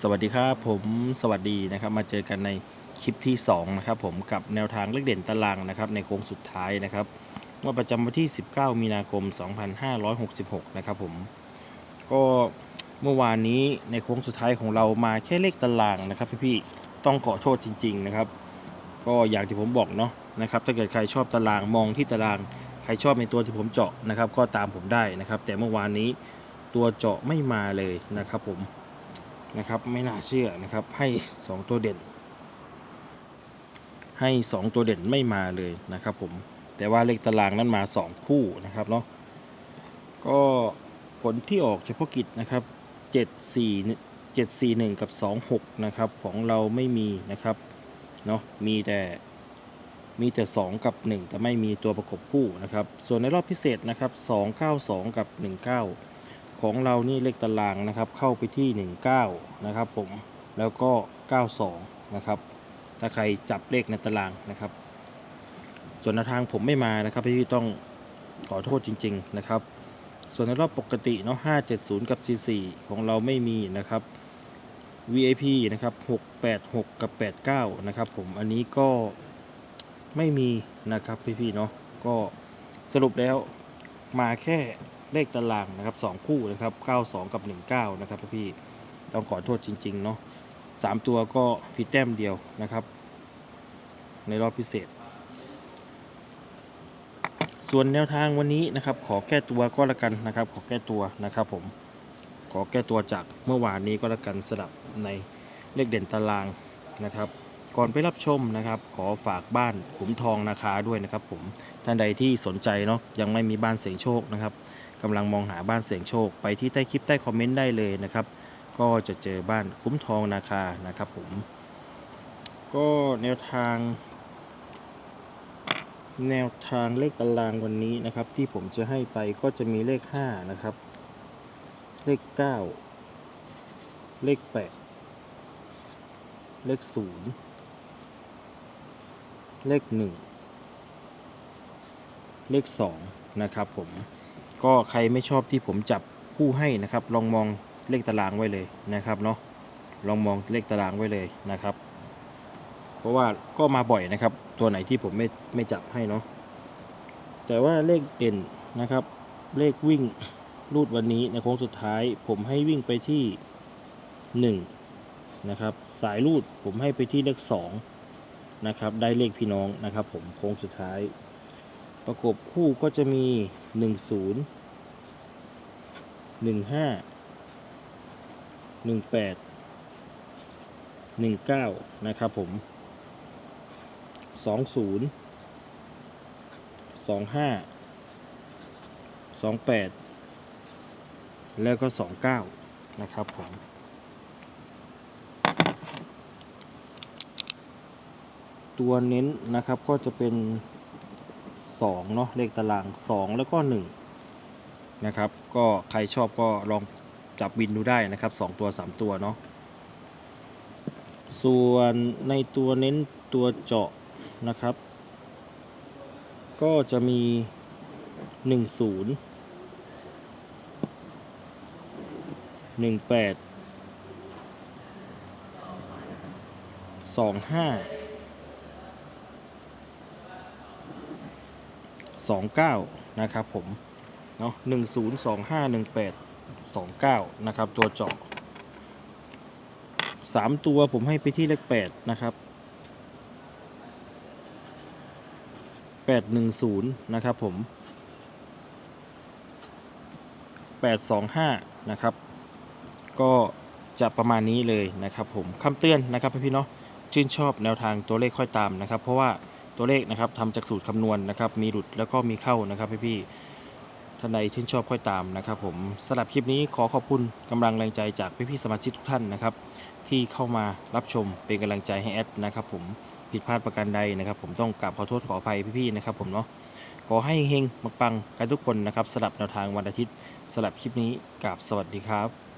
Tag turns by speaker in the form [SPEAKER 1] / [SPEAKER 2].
[SPEAKER 1] สวัสดีครับผมสวัสดีนะครับมาเจอกันในคลิปที่2นะครับผมกับแนวทางเลขเด่นตารางนะครับในโค้งสุดท้ายนะครับงวดประจำวันที่ 19 มีนาคม 2566 นะครับผมก็เมื่อวานนี้ในโค้งสุดท้ายของเรามาแค่เลขตารางนะครับพี่ๆต้องขอโทษจริง ๆนะครับ ก็อย่างที่ผมบอกเนาะนะครับถ้าเกิดใครชอบตารางมองที่ตารางใครชอบในตัวที่ผมเจาะนะครับ ก็ตามผมได้นะครับ แต่เมื่อวานนี้ตัวเจาะไม่มาเลยนะครับผม นะครับ ไม่น่าเชื่อนะครับ ให้ 2 ตัวเด่น ให้ 2 ตัวเด่นไม่มาเลยนะครับผมแต่ว่าเลขตารางนั้นมา 2 คู่นะครับเนาะก็ผลที่ออกเฉพาะกิจนะครับ 7 4 7 4 1 กับ 2 6 นะครับ ของเราไม่มีนะครับเนาะมีแต่มีแต่ 2 กับ 1 แต่ไม่มีตัวประกบคู่นะครับ ส่วนในรอบพิเศษนะครับ 292 กับ 19 ของเรานี่เลขตารางนะครับ เข้าไปที่ 19 นะครับผม แล้วก็ 92 นะครับ ถ้าใครจับเลขในตารางนะครับ ส่วนทางผมไม่มานะครับพี่ๆต้องขอโทษจริง ๆ นะครับ ส่วนในรอบปกติเนาะ570 กับ44ของเราไม่มีนะครับ VIP นะครับ686 กับ 89 นะครับผม อันนี้ก็ไม่มีนะครับพี่ๆเนาะ ก็สรุปแล้วมาแค่ เลขตารางนะครับ2คู่นะครับ92 กับ 19 นะครับพี่ต้องขอโทษจริง ๆ เนาะ3ตัวก็ผิดแต้มเดียวนะครับ ในรอบพิเศษ ส่วนแนวทางวันนี้นะครับ ขอแก้ตัวก็แล้วกันนะครับ ขอแก้ตัวนะครับผมขอแก้ตัวจากเมื่อวานนี้ก็แล้วกันสลับในเลขเด่นตารางนะครับ ก่อนไปรับชมนะครับ ขอฝากบ้านขุมทองนาคาด้วยนะครับ ผมท่านใดที่สนใจเนาะยังไม่มีบ้านเสียงโชคนะครับ กำลังมองหาบ้านเสียงโชค ไปที่ใต้คลิปใต้คอมเมนต์ได้เลยนะครับ ก็จะเจอบ้านคุ้มทองนาคานะครับผม ก็แนวทาง แนวทางเลขตารางวันนี้นะครับ ที่ผมจะให้ไปก็จะมีเลข 5 นะครับ เลข 9 เลข 8 เลข 0 เลข 1 เลข 2 นะครับผม ก็ใครไม่ชอบที่ผมจับคู่ให้นะครับ ลองมองเลขตารางไว้เลยนะครับเนาะลองมองเลขตารางไว้เลยนะครับ เพราะว่าก็มาบ่อยนะครับ ตัวไหนที่ผมไม่ไม่จับให้เนาะแต่ว่าเลขเด่นนะครับ เลขวิ่งรูดวันนี้ในโค้งสุดท้าย ผมให้วิ่งไปที่1นะครับสายรูดผมให้ไปที่เลข2นะครับได้เลขพี่น้องนะครับ ผมโค้งสุดท้าย ประกบคู่ก็จะมี 10 15 18 19 นะครับผม 20 25 28 แล้วก็ 29 นะครับผมตัวเน้นนะครับก็จะเป็น 2เนาะเลขตาราง 2 แล้วก็1นะครับก็ใครชอบก็ลองจับวินดูได้นะครับ 2 ตัว 3 ตัวเนาะส่วนในตัวเน้นตัวเจาะนะครับ ก็จะมี 10 18 25 29 นะครับผม เนาะ10 25 18 29 นะครับ ตัวเจาะสามตัวผมให้ไปที่เลขแปดนะครับแปดหนึ่งศูนย์นะครับผมแปดสองห้านะครับ ก็จะประมาณนี้เลยนะครับผมคำเตือนนะครับพี่ๆเนาะชื่นชอบแนวทางตัวเลขค่อยตามนะครับ เพราะว่า ตัวเลขนะครับทำจากสูตรคำนวณนะครับ มีหลุดแล้วก็มีเข้านะครับพี่ๆท่านใดชื่นชอบค่อยตามนะครับ ผมสำหรับคลิปนี้ขอขอบคุณกำลังแรงใจจากพี่ๆสมาชิกทุกท่านนะครับ ที่เข้ามารับชมเป็นกำลังใจให้แอดนะครับ ผมผิดพลาดประการใดนะครับ ผมต้องกราบขอโทษขออภัยพี่ๆนะครับ ผมเนาะขอให้เฮงๆปังๆกันทุกคนนะครับสลับแนวทางวันอาทิตย์สลับคลิปนี้กราบสวัสดีครับ